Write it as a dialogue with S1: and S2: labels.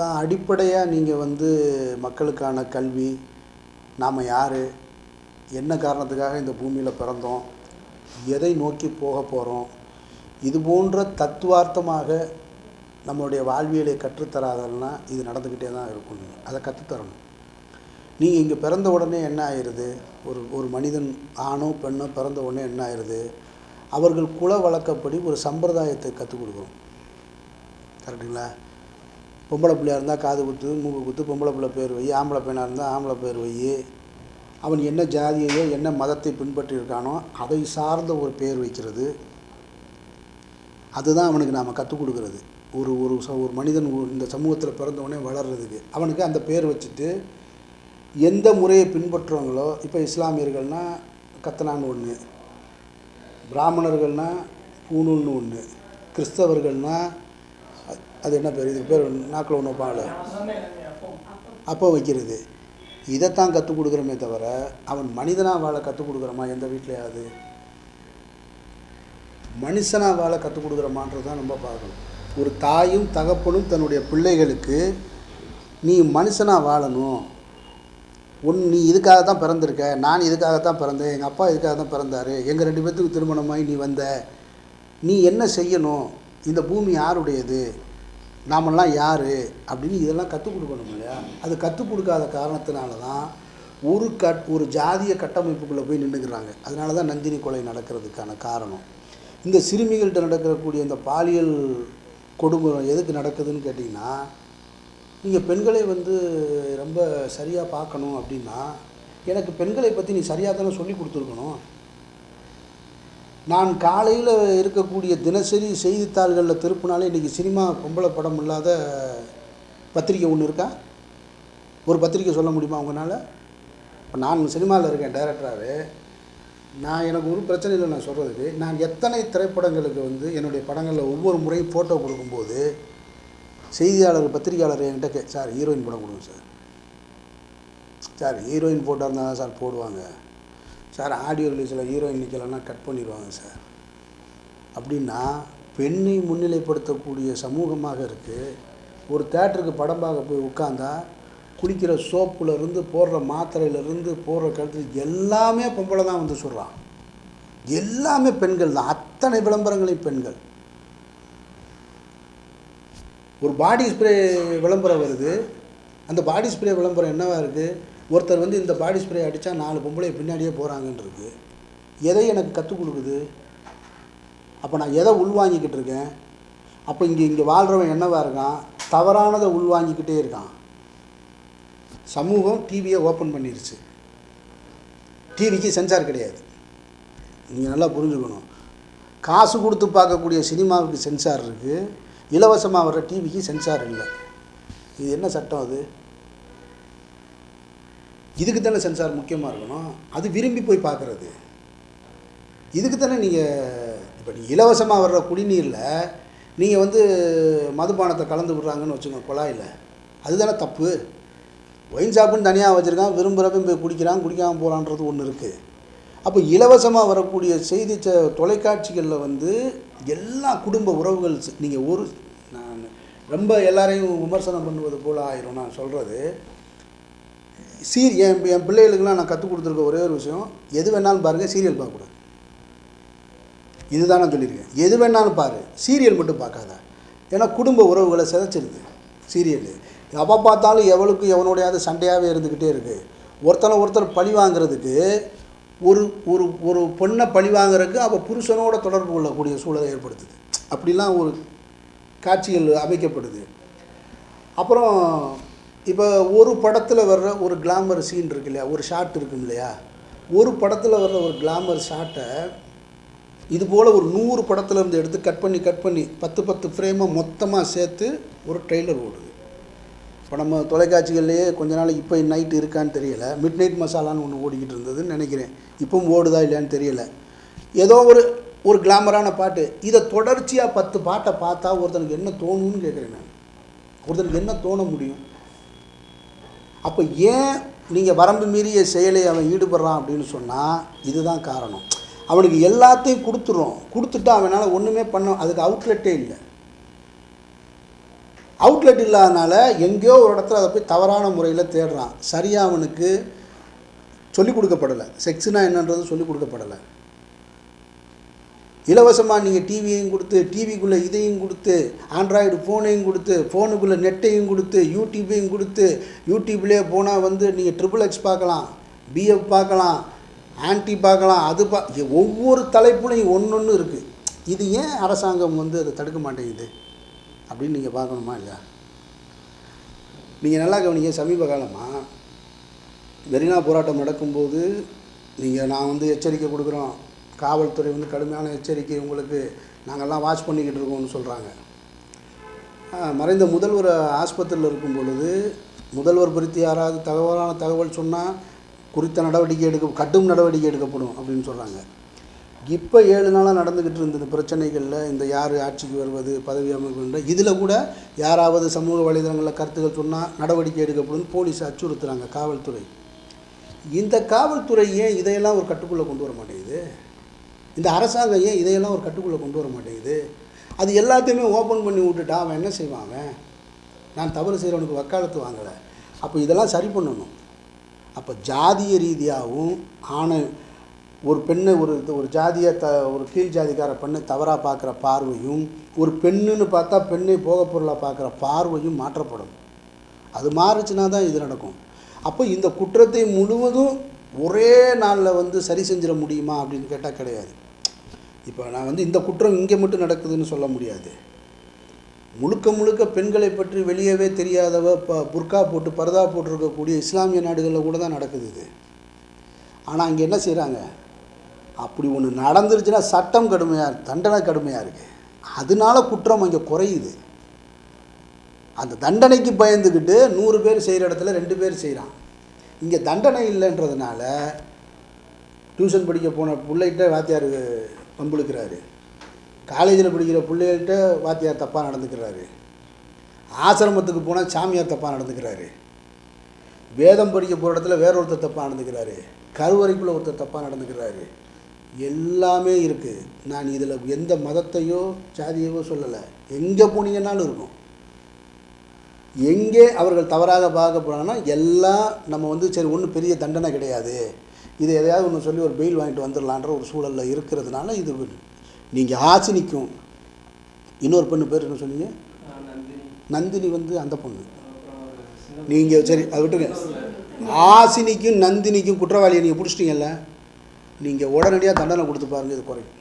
S1: தான் அடிப்படையாக நீங்கள் வந்து மக்களுக்கான கல்வி. நாம் யார்? என்ன காரணத்துக்காக இந்த பூமியில் பிறந்தோம்? எதை நோக்கி போக போகிறோம் இது போன்ற தத்துவார்த்தமாக நம்மளுடைய வாழ்வியலை கற்றுத்தராதல்னா இது நடந்துக்கிட்டே தான் இருக்கும். நீங்கள் அதை கற்றுத்தரணும். நீங்கள் இங்கே பிறந்த உடனே என்ன ஆயிடுது ஒரு ஒரு மனிதன் ஆணோ பெண்ணோ பிறந்த உடனே என்ன ஆயிடுது அவர்கள் குல வழக்கப்படி ஒரு சம்பிரதாயத்தை கற்றுக் கொடுக்குறோம் கரெக்டுங்களா பொம்பளை பிள்ளையா இருந்தால் காது குத்து மூக்கு குத்து பொம்பளை பிள்ளை பேர் வை ஆம்பளை பையனாக இருந்தால் ஆம்பளை பேர் வை. அவன் என்ன ஜாதியையோ என்ன மதத்தை பின்பற்றி இருக்கானோ அதை சார்ந்த ஒரு பேர் வைக்கிறது. அதுதான் அவனுக்கு நாம் கற்றுக் கொடுக்குறது. ஒரு ஒரு ச ஒரு மனிதன் ஒரு- இந்த சமூகத்தில் பிறந்தவொடனே வளர்றதுக்கு. அவனுக்கு அந்த பேர் வச்சுட்டு எந்த முறையை பின்பற்றுவாங்களோ இப்போ இஸ்லாமியர்கள்னால் கத்தனான்னு ஒன்று பிராமணர்கள்னால் பூணூல்னு ஒன்று கிறிஸ்தவர்கள்னால் அது என்ன பேர்? இதுக்கு பேர் நாக்கில் ஒன்று வைப்பாங்களே அப்போ வைக்கிறது. இதைத்தான் கற்றுக் கொடுக்குறோமே தவிர அவன் மனிதனாக வாழ கற்றுக் கொடுக்குறமா? எந்த வீட்லையாவது? மனுஷனாக வாழ கற்றுக் கொடுக்குறமான்றது தான் நம்ம பார்க்கணும். ஒரு தாயும் தகப்பனும் தன்னுடைய பிள்ளைகளுக்கு நீ மனுஷனாக வாழணும். உன் நீ இதுக்காக தான் பிறந்திருக்க. நான் இதுக்காக தான் பிறந்தேன். எங்கள் அப்பா இதுக்காக தான் பிறந்தார். எங்கள் ரெண்டு பேர்த்துக்கு திருமணமாகி நீ வந்த. நீ என்ன செய்யணும்? இந்த பூமி யாருடையது? நாமெல்லாம் யார்? அப்படின்னு இதெல்லாம் கற்றுக் கொடுக்கணும் இல்லையா? அது கற்றுக் கொடுக்காத காரணத்தினால தான் ஒரு கட் ஒரு ஜாதிய கட்டமைப்புக்குள்ளே போய் நின்றுக்கிறாங்க அதனால தான் நந்தினி கொலை நடக்கிறதுக்கான காரணம். இந்த சிறுமிகள்கிட்ட நடக்கக்கூடிய இந்த பாலியல் கொடுமை எதுக்கு நடக்குதுன்னு கேட்டிங்கன்னா நீங்கள் பெண்களை வந்து ரொம்ப சரியாக பார்க்கணும் அப்படின்னா எனக்கு பெண்களை பற்றி நீ சரியாக தானே சொல்லி கொடுத்துருக்கணும்? நான் காலையில் இருக்கக்கூடிய தினசரி செய்தித்தாள்களில் திருப்பினாலே இன்றைக்கி சினிமா பொம்பளை படம் இல்லாத பத்திரிக்கை ஒன்று இருக்கா? ஒரு பத்திரிக்கை சொல்ல முடியுமா உங்களால்? இப்போ நான் சினிமாவில் இருக்கேன் டைரக்டராகவே நான் எனக்கு ஒரு பிரச்சனை இல்லை நான் சொல்கிறதுக்கு நான் எத்தனை திரைப்படங்களுக்கு வந்து என்னுடைய படங்களில் ஒவ்வொரு முறையும் ஃபோட்டோ கொடுக்கும்போது செய்தியாளர் பத்திரிகையாளர் என்கிட்ட கே சார் ஹீரோயின் படம் கொடுங்க சார். சார் ஹீரோயின் ஃபோட்டோ இருந்தால் தான் சார் போடுவாங்க. சார் ஆடியோ ரிலீஸில் ஹீரோயின் நிற்கலைன்னா கட் பண்ணிடுவாங்க சார். அப்படின்னா பெண்ணை முன்னிலைப்படுத்தக்கூடிய சமூகமாக இருக்குது ஒரு தேட்டருக்கு படம் பார்க்க போய் உட்காந்தா குளிக்கிற சோப்புலேருந்து போடுற மாத்திரையிலேருந்து போடுற கழுத்து எல்லாமே பொம்பளை தான் வந்து சொல்கிறான் எல்லாமே பெண்கள் தான். அத்தனை விளம்பரங்களையும் பெண்கள். ஒரு பாடி ஸ்ப்ரே விளம்பரம் வருது. அந்த பாடி ஸ்ப்ரே விளம்பரம் என்னவா இருக்குது ஒருத்தர் வந்து இந்த பாடி ஸ்ப்ரே அடித்தா நாலு பொம்பளை பின்னாடியே போகிறாங்கன்னு எதை எனக்கு கற்றுக் கொடுக்குது? அப்போ நான் எதை உள்வாங்கிக்கிட்டு இருக்கேன்? அப்போ இங்கே இங்கே வாழ்கிறவன் என்னவாக இருக்கான்? தவறானதை உள்வாங்கிக்கிட்டே இருக்கான். சமூகம் டிவியை ஓப்பன் பண்ணிருச்சு. டிவிக்கு சென்சார் கிடையாது. நீங்கள் நல்லா புரிஞ்சுக்கணும். காசு கொடுத்து பார்க்கக்கூடிய சினிமாவுக்கு சென்சார் இருக்குது இலவசமாக வர்ற டிவிக்கு சென்சார் இல்லை. இது என்ன சட்டம் அது? இதுக்கு தானே சென்சார் முக்கியமாக இருக்கணும்? அது விரும்பி போய் பார்க்குறது. இதுக்கு தானே நீங்கள் இப்போ நீ இலவசமாக வர்ற குடிநீரில் நீங்கள் வந்து மதுபானத்தை கலந்து விடுறாங்கன்னு வச்சுக்கோங்க குழாயில். அதுதானே தப்பு. ஒயின் ஷாப்புன்னு தனியாக வச்சுருக்கான் விரும்புகிறப்ப போய் குடிக்கிறான் குடிக்காமல் போகிறான்றது ஒன்று இருக்குது அப்போ இலவசமாக வரக்கூடிய செய்தி ச தொலைக்காட்சிகளில் வந்து எல்லா குடும்ப உறவுகள் நீங்கள் ஒரு நான் ரொம்ப எல்லாரையும் விமர்சனம் பண்ணுவது போல் ஆயிரும் நான் சொல்கிறது சீர் என் என் பிள்ளைகளுக்குலாம் நான் கற்றுக் கொடுத்துருக்க ஒரே ஒரு விஷயம் எது வேணாலும் பாருங்கள் சீரியல் பார்க்கக்கூடாது. இதுதான் நான் சொல்லியிருக்கேன். எது வேணாலும் பாரு சீரியல் மட்டும் பார்க்காத. ஏன்னா குடும்ப உறவுகளை சிதைச்சிருது சீரியல். எப்போ பார்த்தாலும் எவளுக்கு எவனோடையாவது சண்டையாகவே இருந்துக்கிட்டே இருக்குது ஒருத்தனை ஒருத்தர் பழி வாங்குறதுக்கு ஒரு ஒரு ஒரு பொண்ணை பழி வாங்குறதுக்கு அவள் புருஷனோட தொடர்பு கொள்ளக்கூடிய சூழலை ஏற்படுத்துது. அப்படிலாம் ஒரு காட்சிகள் அமைக்கப்படுது. அப்புறம் இப்போ ஒரு படத்தில் வர்ற ஒரு கிளாமர் சீன் இருக்கு இல்லையா? ஒரு ஷாட் இருக்கும் இல்லையா? ஒரு படத்தில் வர்ற ஒரு கிளாமர் ஷாட்டை இது போல் ஒரு நூறு படத்தில் இருந்து எடுத்து கட் பண்ணி கட் பண்ணி பத்து பத்து ஃப்ரேமை மொத்தமாக சேர்த்து ஒரு ட்ரெய்லர் ஓடுது. இப்போ நம்ம தொலைக்காட்சிகள்லேயே கொஞ்ச நாள் இப்போ நைட் இருக்கான்னு தெரியல. மிட் நைட் மசாலான்னு ஒன்று ஓடிக்கிட்டு இருந்ததுன்னு நினைக்கிறேன். இப்பவும் ஓடுதா இல்லையான்னு தெரியல. ஏதோ ஒரு ஒரு கிளாமரான பாட்டு. இதை தொடர்ச்சியாக பத்து பாட்டை பார்த்தா ஒருத்தனுக்கு என்ன தோணும்னு கேட்குறேன் நான். ஒருத்தனுக்கு என்ன தோண முடியும்? அப்போ ஏன் நீங்கள் வரம்பு மீறிய செயலை அவன் ஈடுபடுறான் அப்படின்னு சொன்னால் இதுதான் காரணம். அவனுக்கு எல்லாத்தையும் கொடுத்துரும் கொடுத்துட்டா அவனால் ஒன்றுமே பண்ண அதுக்கு அவுட்லெட்டே இல்லை. அவுட்லெட் இல்லாதனால எங்கேயோ ஒரு இடத்துல அதை போய் தவறான முறையில் தேடுறான். சரியாக அவனுக்கு சொல்லிக் கொடுக்கப்படலை. செக்ஸுனா என்னன்றது சொல்லிக் கொடுக்கப்படலை. இலவசமாக நீங்கள் டிவியையும் கொடுத்து டிவிக்குள்ளே இதையும் கொடுத்து ஆண்ட்ராய்டு ஃபோனையும் கொடுத்து ஃபோனுக்குள்ளே நெட்டையும் கொடுத்து யூடியூப்பையும் கொடுத்து யூடியூப்லேயே போனால் வந்து நீங்கள் ட்ரிபிள் எக்ஸ் பார்க்கலாம் பிஎஃப் பார்க்கலாம் ஆன்டி பார்க்கலாம் அது பா ஒவ்வொரு தலைப்புலையும் ஒன்று ஒன்று இருக்குது இது ஏன் அரசாங்கம் வந்து அதை தடுக்க மாட்டேங்குது? அப்படின்னு நீங்கள் பார்க்கணுமா இல்லையா? நீங்கள் நல்லா கவனிங்க சமீப காலமாக மெரினா போராட்டம் நடக்கும்போது நீங்கள் நான் வந்து எச்சரிக்கை கொடுக்குறோம். காவல்துறை வந்து கடுமையான எச்சரிக்கை உங்களுக்கு நாங்கள்லாம் வாட்ச் பண்ணிக்கிட்டு இருக்கோம்னு சொல்கிறாங்க மறைந்த முதல்வர் ஆஸ்பத்திரியில் இருக்கும் பொழுது முதல்வர் குறித்து யாராவது தகவலான தகவல் சொன்னால் குறித்த நடவடிக்கை எடுக்க கட்டும் நடவடிக்கை எடுக்கப்படும் அப்படின்னு சொல்கிறாங்க இப்போ ஏழு நாளாக நடந்துக்கிட்டு இருந்த இந்த பிரச்சனைகளில் இந்த யார் ஆட்சிக்கு வருவது பதவி அமைப்புன்ற இதில் கூட யாராவது சமூக வலைதளங்களில் கருத்துக்கள் சொன்னால் நடவடிக்கை எடுக்கப்படும் போலீஸ் அச்சுறுத்துகிறாங்க காவல்துறை. இந்த காவல்துறை ஏன் இதையெல்லாம் ஒரு கட்டுக்குள்ளே கொண்டு வர மாட்டேங்குது? இந்த அரசாங்கம் ஏன் இதையெல்லாம் ஒரு கட்டுக்குள்ளே கொண்டு வர மாட்டேங்குது? அது எல்லாத்தையுமே ஓப்பன் பண்ணி விட்டுட்டா அவன் என்ன செய்வான் அவன்? நான் தவறு செய்கிறவனுக்கு வக்காலத்து வாங்கலை. அப்போ இதெல்லாம் சரி பண்ணணும். அப்போ ஜாதிய ரீதியாகவும் ஆணை ஒரு பெண்ணை ஒரு ஒரு ஜாதிய த ஒரு கீழ் ஜாதிக்கார பெண்ணை தவறாக பார்க்குற பார்வையும் ஒரு பெண்ணுன்னு பார்த்தா பெண்ணை போகப் பொருளாக பார்க்குற பார்வையும் மாற்றப்படும் அது மாறுச்சுன்னா தான் இது நடக்கும். அப்போ இந்த குற்றத்தை முழுவதும் ஒரே நாளில் வந்து சரி செஞ்சிட முடியுமா அப்படின்னு கேட்டால் கிடையாது. இப்போ நான் வந்து இந்த குற்றம் இங்கே மட்டும் நடக்குதுன்னு சொல்ல முடியாது. முழுக்க முழுக்க பெண்களை பற்றி வெளியவே தெரியாதவ இப்போ புர்கா போட்டு பர்தா போட்டிருக்கக்கூடிய இஸ்லாமிய நாடுகளில் கூட தான் நடக்குது இது. ஆனால் அங்கே என்ன செய்கிறாங்க அப்படி ஒன்று நடந்துருச்சுன்னா சட்டம் கடுமையாக தண்டனை கடுமையாக இருக்குது அதனால குற்றம் அங்கே குறையுது. அந்த தண்டனைக்கு பயந்துக்கிட்டு நூறு பேர் செய்கிற இடத்துல ரெண்டு பேர் செய்கிறான் இங்கே தண்டனை இல்லைன்றதுனால டியூஷன் படிக்க போன பிள்ளைகிட்ட வாத்தியார் பம்புழுக்கிறாரு காலேஜில் படிக்கிற பிள்ளைகள்கிட்ட வாத்தியார் தப்பாக நடந்துக்கிறாரு. ஆசிரமத்துக்கு போனால் சாமியார் தப்பாக நடந்துக்கிறாரு. வேதம் படிக்க போகிற இடத்துல வேற ஒருத்தர் தப்பாக நடந்துக்கிறாரு. கருவறைக்குள்ளே ஒருத்தர் தப்பாக நடந்துக்கிறாரு. எல்லாமே இருக்குது நான் இதில் எந்த மதத்தையோ ஜாதியவோ சொல்லலை. எங்கே போனீங்கன்னாலும் இருக்கும். எங்கே அவர்கள் தவறாக பார்க்க போகிறாங்கன்னா எல்லாம் நம்ம வந்து சரி ஒன்றும் பெரிய தண்டனை கிடையாது. இது எதையாவது ஒன்று சொல்லி ஒரு பெயில் வாங்கிட்டு வந்துடலான்ற ஒரு சூழலில் இருக்கிறதுனால இது நீங்கள் ஆசினிக்கும் இன்னொரு பொண்ணு பேர் என்ன சொன்னீங்க? நந்தினி வந்து அந்த பொண்ணு. நீங்கள் சரி அதை விட்டுருங்க. ஆசினிக்கும் நந்தினிக்கும் குற்றவாளியை நீங்கள் பிடிச்சிட்டீங்கல்ல நீங்கள் உடனடியாக தண்டனை கொடுத்து பாருங்கள் இது குறையும்.